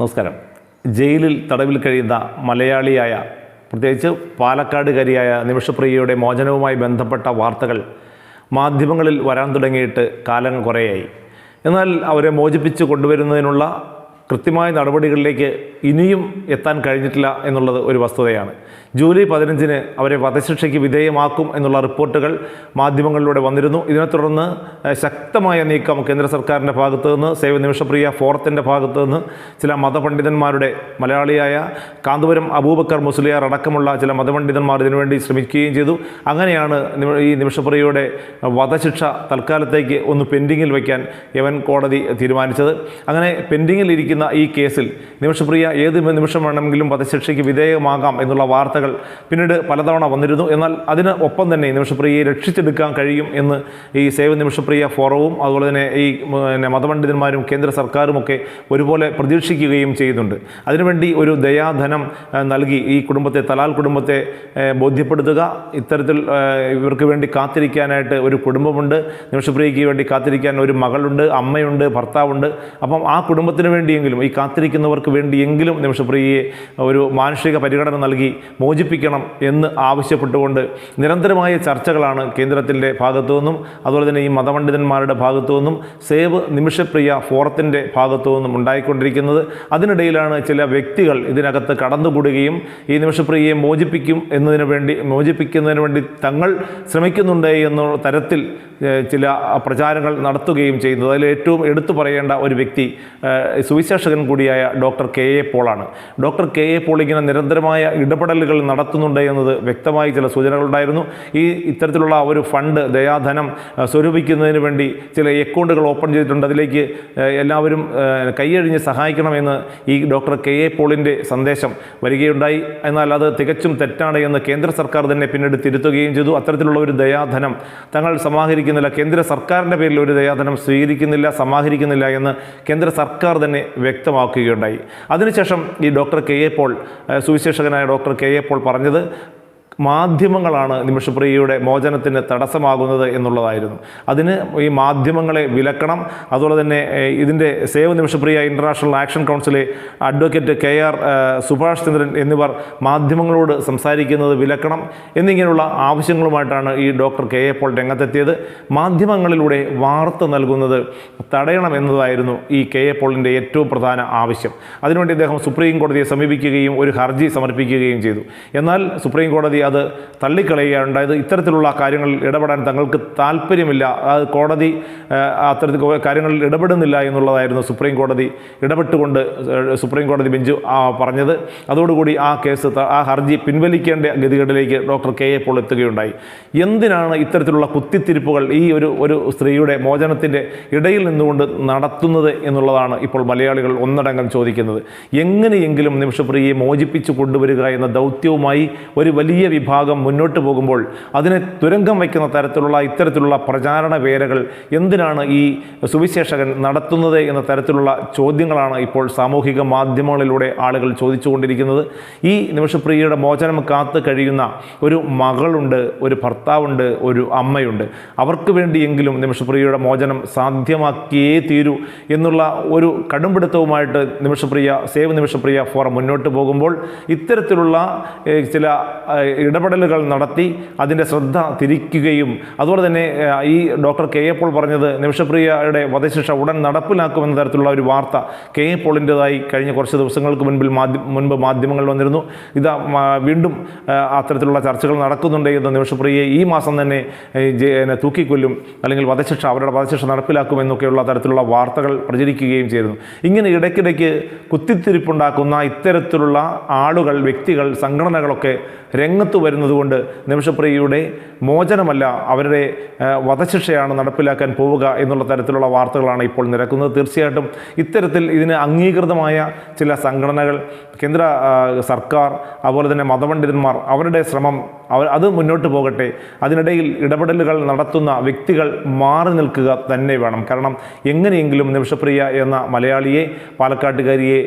നമസ്കാരം. ജയിലിൽ തടവിൽ കഴിയുന്ന മലയാളിയായ പ്രത്യേകിച്ച് പാലക്കാടുകാരിയായ നിമിഷപ്രിയയുടെ മോചനവുമായി ബന്ധപ്പെട്ട വാർത്തകൾ മാധ്യമങ്ങളിൽ വരാൻ തുടങ്ങിയിട്ട് കാലം കുറേയായി. എന്നാൽ അവരെ മോചിപ്പിച്ച് കൊണ്ടുവരുന്നതിനുള്ള കൃത്യമായ നടപടികളിലേക്ക് ഇനിയും എത്താൻ കഴിഞ്ഞിട്ടില്ല എന്നുള്ളത് ഒരു വസ്തുതയാണ്. ജൂലൈ പതിനഞ്ചിന് അവരെ വധശിക്ഷയ്ക്ക് വിധേയമാക്കും എന്നുള്ള റിപ്പോർട്ടുകൾ മാധ്യമങ്ങളിലൂടെ വന്നിരുന്നു. ഇതിനെ തുടർന്ന് ശക്തമായ നീക്കം കേന്ദ്ര സർക്കാരിന്റെ ഭാഗത്തു നിന്ന് സേവ നിമിഷപ്രിയ ഫോറത്തിന്റെ ഭാഗത്തു നിന്ന് ചില മതപണ്ഡിതന്മാരുടെ മലയാളിയായ കാന്തപുരം അബൂബക്കർ മുസ്ലിയാർ അടക്കമുള്ള ചില മതപണ്ഡിതന്മാർ ഇതിനുവേണ്ടി ശ്രമിക്കുകയും ചെയ്തു. അങ്ങനെയാണ് ഈ നിമിഷപ്രിയയുടെ വധശിക്ഷ തൽക്കാലത്തേക്ക് ഒന്ന് പെൻഡിങ്ങിൽ വയ്ക്കാൻ യവൻ കോടതി തീരുമാനിച്ചത്. അങ്ങനെ പെൻഡിങ്ങിൽ ഇരിക്കുന്ന ഈ കേസിൽ നിമിഷപ്രിയ ഏത് നിമിഷം വേണമെങ്കിലും വധശിക്ഷയ്ക്ക് വിധേയമാകാം എന്നുള്ള വാർത്തകൾ പിന്നീട് പലതവണ വന്നിരുന്നു. എന്നാൽ അതിന് ഒപ്പം തന്നെ നിമിഷപ്രിയയെ രക്ഷിച്ചെടുക്കാൻ കഴിയും എന്ന് ഈ സേവ് നിമിഷപ്രിയ ഫോറവും അതുപോലെ തന്നെ ഈ പിന്നെ മതപണ്ഡിതന്മാരും കേന്ദ്ര സർക്കാരുമൊക്കെ ഒരുപോലെ പ്രതീക്ഷിക്കുകയും ചെയ്യുന്നുണ്ട്. അതിനുവേണ്ടി ഒരു ദയാധനം നൽകി ഈ കുടുംബത്തെ തലാൽ കുടുംബത്തെ ബോധ്യപ്പെടുത്തുക. ഇത്തരത്തിൽ ഇവർക്ക് വേണ്ടി കാത്തിരിക്കാനായിട്ട് ഒരു കുടുംബമുണ്ട്. നിമിഷപ്രിയയ്ക്ക് വേണ്ടി കാത്തിരിക്കാൻ ഒരു മകളുണ്ട് അമ്മയുണ്ട് ഭർത്താവുണ്ട്. അപ്പം ആ കുടുംബത്തിന് വേണ്ടിയെങ്കിലും ഈ കാത്തിരിക്കുന്നവർക്ക് വേണ്ടിയെങ്കിലും നിമിഷപ്രിയയെ ഒരു മാനുഷിക പരിഗണന നൽകി മോചിപ്പിക്കണം എന്ന് ആവശ്യപ്പെട്ടുകൊണ്ട് നിരന്തരമായ ചർച്ചകളാണ് കേന്ദ്രത്തിന്റെ ഭാഗത്തു നിന്നും അതുപോലെ തന്നെ ഈ മതപണ്ഡിതന്മാരുടെ ഭാഗത്തു നിന്നും സേവ് നിമിഷപ്രിയ ഫോറത്തിന്റെ ഭാഗത്തു നിന്നും ഉണ്ടായിക്കൊണ്ടിരിക്കുന്നത്. അതിനിടയിലാണ് ചില വ്യക്തികൾ ഇതിനകത്ത് കടന്നുകൂടുകയും ഈ നിമിഷപ്രിയയെ മോചിപ്പിക്കും എന്നതിന് വേണ്ടി മോചിപ്പിക്കുന്നതിന് വേണ്ടി തങ്ങൾ ശ്രമിക്കുന്നുണ്ട് എന്ന തരത്തിൽ ചില പ്രചാരങ്ങൾ നടത്തുകയും ചെയ്യുന്നത്. അതിൽ ഏറ്റവും എടുത്തു പറയേണ്ട ഒരു വ്യക്തി സുവിശേഷകൻ കൂടിയായ ഡോക്ടർ കെ എ പോളാണ്. ഡോക്ടർ കെ എ പോൾ ഇങ്ങനെ നിരന്തരമായ ഇടപെടലുകൾ നടത്തുന്നുണ്ട് എന്നത് വ്യക്തമായി ചില സൂചനകളുണ്ടായിരുന്നു. ഈ ഇത്തരത്തിലുള്ള ഒരു ഫണ്ട് ദയാധനം സ്വരൂപിക്കുന്നതിന് വേണ്ടി ചില അക്കൗണ്ടുകൾ ഓപ്പൺ ചെയ്തിട്ടുണ്ട്. അതിലേക്ക് എല്ലാവരും കൈയഴിഞ്ഞ് സഹായിക്കണമെന്ന് ഈ ഡോക്ടർ കെ എ പോളിന്റെ സന്ദേശം വരികയുണ്ടായി. എന്നാൽ അത് തികച്ചും തെറ്റാണ് എന്ന് കേന്ദ്ര സർക്കാർ തന്നെ പിന്നീട് തിരുത്തുകയും ചെയ്തു. അത്തരത്തിലുള്ള ഒരു ദയാധനം തങ്ങൾ സമാഹരിക്കുന്നില്ല. കേന്ദ്ര സർക്കാരിന്റെ പേരിൽ ഒരു ദയാധനം സ്വീകരിക്കുന്നില്ല സമാഹരിക്കുന്നില്ല എന്ന് കേന്ദ്ര സർക്കാർ തന്നെ വ്യക്തമാക്കുകയുണ്ടായി. അതിനുശേഷം ഈ ഡോക്ടർ കെ എ പോൾ സുവിശേഷകനായ ഡോക്ടർ കെ എ പോൾ പറഞ്ഞത് മാധ്യമങ്ങളാണ് നിമിഷപ്രിയയുടെ മോചനത്തിന് തടസ്സമാകുന്നത് എന്നുള്ളതായിരുന്നു. അതിന് ഈ മാധ്യമങ്ങളെ വിലക്കണം. അതുപോലെ തന്നെ ഇതിന്റെ save Nimisha Priya international action കൗൺസിലെ advocate K R Subhash Chandran എന്നിവർ മാധ്യമങ്ങളോട് സംസാരിക്കുന്നത് വിലക്കണം എന്നിങ്ങനെയുള്ള ആവശ്യങ്ങളുമായിട്ടാണ് ഈ ഡോക്ടർ കെ എ പോൾ രംഗത്തെത്തിയത്. മാധ്യമങ്ങളിലൂടെ വാർത്ത നൽകുന്നത് തടയണം എന്നതായിരുന്നു ഈ കെ എ പോളിന്റെ ഏറ്റവും പ്രധാന ആവശ്യം. അതിനുവേണ്ടി അദ്ദേഹം സുപ്രീം കോടതിയെ സമീപിക്കുകയും ഒരു ഹർജി സമർപ്പിക്കുകയും ചെയ്തു. എന്നാൽ സുപ്രീം കോടതി അത് തള്ളിക്കളയുകയാണ് ഉണ്ടായത്. ഇത്തരത്തിലുള്ള കാര്യങ്ങളിൽ ഇടപെടാൻ തങ്ങൾക്ക് താല്പര്യമില്ല. അത് കോടതി അത്തരത്തിൽ കാര്യങ്ങളിൽ ഇടപെടുന്നില്ല എന്നുള്ളതായിരുന്നു സുപ്രീം കോടതി ഇടപെട്ടുകൊണ്ട് സുപ്രീം കോടതി ബെഞ്ച് പറഞ്ഞത്. അതോടുകൂടി ആ കേസ് ആ ഹർജി പിൻവലിക്കേണ്ട ഗതികേടിലേക്ക് ഡോക്ടർ കെ എ പോൾ എത്തുകയുണ്ടായി. എന്തിനാണ് ഇത്തരത്തിലുള്ള കുത്തിത്തിരിപ്പുകൾ ഈ ഒരു ഒരു സ്ത്രീയുടെ മോചനത്തിന്റെ ഇടയിൽ നിന്നുകൊണ്ട് നടത്തുന്നത് എന്നുള്ളതാണ് ഇപ്പോൾ മലയാളികൾ ഒന്നടങ്കം ചോദിക്കുന്നത്. എങ്ങനെയെങ്കിലും നിമിഷപ്രിയയെ മോചിപ്പിച്ചു കൊണ്ടുവരിക എന്ന ദൗത്യവുമായി ഒരു വലിയ വിഭാഗം മുന്നോട്ട് പോകുമ്പോൾ അതിനെ തുരങ്കം വയ്ക്കുന്ന തരത്തിലുള്ള ഇത്തരത്തിലുള്ള പ്രചാരണ വേരകൾ എന്തിനാണ് ഈ സുവിശേഷകൻ നടത്തുന്നത് എന്ന തരത്തിലുള്ള ചോദ്യങ്ങളാണ് ഇപ്പോൾ സാമൂഹിക മാധ്യമങ്ങളിലൂടെ ആളുകൾ ചോദിച്ചുകൊണ്ടിരിക്കുന്നത്. ഈ നിമിഷപ്രിയയുടെ മോചനം കാത്ത് കഴിയുന്ന ഒരു മകളുണ്ട് ഒരു ഭർത്താവുണ്ട് ഒരു അമ്മയുണ്ട്. അവർക്ക് വേണ്ടിയെങ്കിലും നിമിഷപ്രിയയുടെ മോചനം സാധ്യമാക്കിയേ തീരൂ എന്നുള്ള ഒരു കടുംപിടുത്തവുമായിട്ട് നിമിഷപ്രിയ സേവ് നിമിഷപ്രിയ ഫോറം മുന്നോട്ട് പോകുമ്പോൾ ഇത്തരത്തിലുള്ള ചില ഇടപെടലുകൾ നടത്തി അതിന്റെ ശ്രദ്ധ തിരിക്കുകയും അതുപോലെ തന്നെ ഈ ഡോക്ടർ കെ എ പോൾ പറഞ്ഞത് നിമിഷപ്രിയയുടെ വധശിക്ഷ ഉടൻ നടപ്പിലാക്കുമെന്ന തരത്തിലുള്ള ഒരു വാർത്ത കെ എ പോളിന്റെതായി കഴിഞ്ഞ കുറച്ച് ദിവസങ്ങൾക്ക് മുൻപിൽ മുൻപ് മാധ്യമങ്ങൾ വന്നിരുന്നു. ഇത് വീണ്ടും അത്തരത്തിലുള്ള ചർച്ചകൾ നടക്കുന്നുണ്ട് എന്ന് നിമിഷപ്രിയയെ ഈ മാസം തന്നെ തൂക്കിക്കൊല്ലും അല്ലെങ്കിൽ വധശിക്ഷ അവരുടെ വധശിക്ഷ നടപ്പിലാക്കും എന്നൊക്കെയുള്ള തരത്തിലുള്ള വാർത്തകൾ പ്രചരിക്കുകയും ചെയ്തിരുന്നു. ഇങ്ങനെ ഇടയ്ക്കിടയ്ക്ക് കുത്തിത്തിരിപ്പുണ്ടാക്കുന്ന ഇത്തരത്തിലുള്ള ആളുകൾ വ്യക്തികൾ സംഘടനകളൊക്കെ രംഗത്ത് വരുന്നതുകൊണ്ട് നിമിഷപ്രിയയുടെ മോചനമല്ല അവരുടെ വധശിക്ഷയാണ് നടപ്പിലാക്കാൻ പോവുക എന്നുള്ള തരത്തിലുള്ള വാർത്തകളാണ് ഇപ്പോൾ നിരക്കുന്നത്. തീർച്ചയായിട്ടും ഇത്തരത്തിൽ ഇതിന് അംഗീകൃതമായ ചില സംഘടനകൾ കേന്ദ്ര സർക്കാർ അതുപോലെ തന്നെ മതപണ്ഡിതന്മാർ അവരുടെ ശ്രമം അവർ അത് മുന്നോട്ട് പോകട്ടെ. അതിനിടയിൽ ഇടപെടലുകൾ നടത്തുന്ന വ്യക്തികൾ മാറി നിൽക്കുക തന്നെ വേണം. കാരണം എങ്ങനെയെങ്കിലും നിമിഷപ്രിയ എന്ന മലയാളിയെ പാലക്കാട്ടുകാരിയെ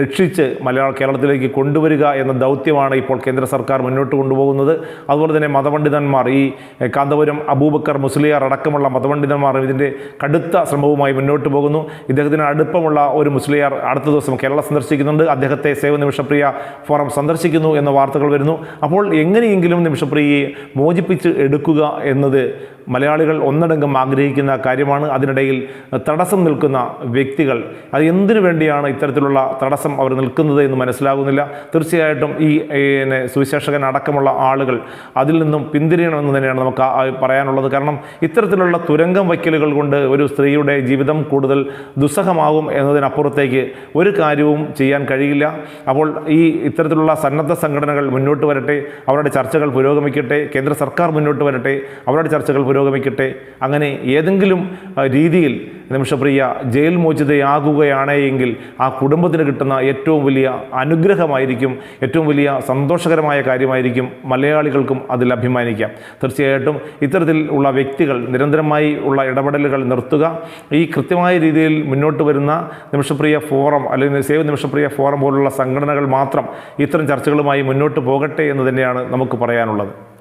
രക്ഷിച്ച് മലയാള കേരളത്തിലേക്ക് കൊണ്ടുവരിക എന്ന ദൗത്യമാണ് ഇപ്പോൾ കേന്ദ്ര സർക്കാർ മുന്നോട്ട് കൊണ്ടുപോകുന്നത്. അതുപോലെ തന്നെ മതപണ്ഡിതന്മാർ ഈ കാന്തപുരം അബൂബക്കർ മുസ്ലിയാർ അടക്കമുള്ള മതപണ്ഡിതന്മാർ ഇതിന്റെ കടുത്ത ശ്രമവുമായി മുന്നോട്ട് പോകുന്നു. ഇദ്ദേഹത്തിന് അടുപ്പമുള്ള ഒരു മുസ്ലിയാർ അടുത്ത ദിവസം കേരളം സന്ദർശിക്കുന്നുണ്ട്. അദ്ദേഹത്തെ സേവ നിമിഷപ്രിയ ഫോറം സന്ദർശിക്കുന്നു എന്ന വാർത്തകൾ വരുന്നു. അപ്പോൾ എങ്ങനെയെങ്കിലും നിമിഷപ്രിയയെ മോചിപ്പിച്ച് എടുക്കുക എന്നത് മലയാളികൾ ഒന്നടങ്കം ആഗ്രഹിക്കുന്ന കാര്യമാണ്. അതിനിടയിൽ തടസ്സം നിൽക്കുന്ന വ്യക്തികൾ അത് എന്തിനു വേണ്ടിയാണ് ഇത്തരത്തിലുള്ള തടസ്സം അവർ നിൽക്കുന്നത് എന്ന് മനസ്സിലാകുന്നില്ല. തീർച്ചയായിട്ടും ഈ പിന്നെ സുവിശേഷകൻ അടക്കമുള്ള ആളുകൾ അതിൽ നിന്നും പിന്തിരിയണമെന്ന് തന്നെയാണ് നമുക്ക് പറയാനുള്ളത്. കാരണം ഇത്തരത്തിലുള്ള തുരങ്കം വയ്ക്കലുകൾ കൊണ്ട് ഒരു സ്ത്രീയുടെ ജീവിതം കൂടുതൽ ദുസ്സഹമാകും എന്നതിനപ്പുറത്തേക്ക് ഒരു കാര്യവും ചെയ്യാൻ കഴിയില്ല. അപ്പോൾ ഈ ഇത്തരത്തിലുള്ള സന്നദ്ധ സംഘടനകൾ മുന്നോട്ട് വരട്ടെ അവരുടെ ചർച്ചകൾ പുരോഗമിക്കട്ടെ കേന്ദ്ര സർക്കാർ മുന്നോട്ട് വരട്ടെ അവരുടെ ചർച്ചകൾ പുരോഗമിക്കട്ടെ അങ്ങനെ ഏതെങ്കിലും രീതിയിൽ നിമിഷപ്രിയ ജയിൽ മോചിതയാകുകയാണ് എങ്കിൽ ആ കുടുംബത്തിന് കിട്ടുന്ന ഏറ്റവും വലിയ അനുഗ്രഹമായിരിക്കും ഏറ്റവും വലിയ സന്തോഷകരമായ കാര്യമായിരിക്കും മലയാളികൾക്കും അതിൽ അഭിമാനിക്കാം. തീർച്ചയായിട്ടും ഇത്തരത്തിൽ ഉള്ള വ്യക്തികൾ നിരന്തരമായി ഉള്ള ഇടപെടലുകൾ നിർത്തുക. ഈ കൃത്യമായ രീതിയിൽ മുന്നോട്ട് വരുന്ന നിമിഷപ്രിയ ഫോറം അല്ലെങ്കിൽ സേവ് നിമിഷപ്രിയ ഫോറം പോലുള്ള സംഘടനകൾ മാത്രം ഇത്തരം ചർച്ചകളുമായി മുന്നോട്ട് പോകട്ടെ എന്ന് തന്നെയാണ് നമുക്ക് പറയാനുള്ളത്.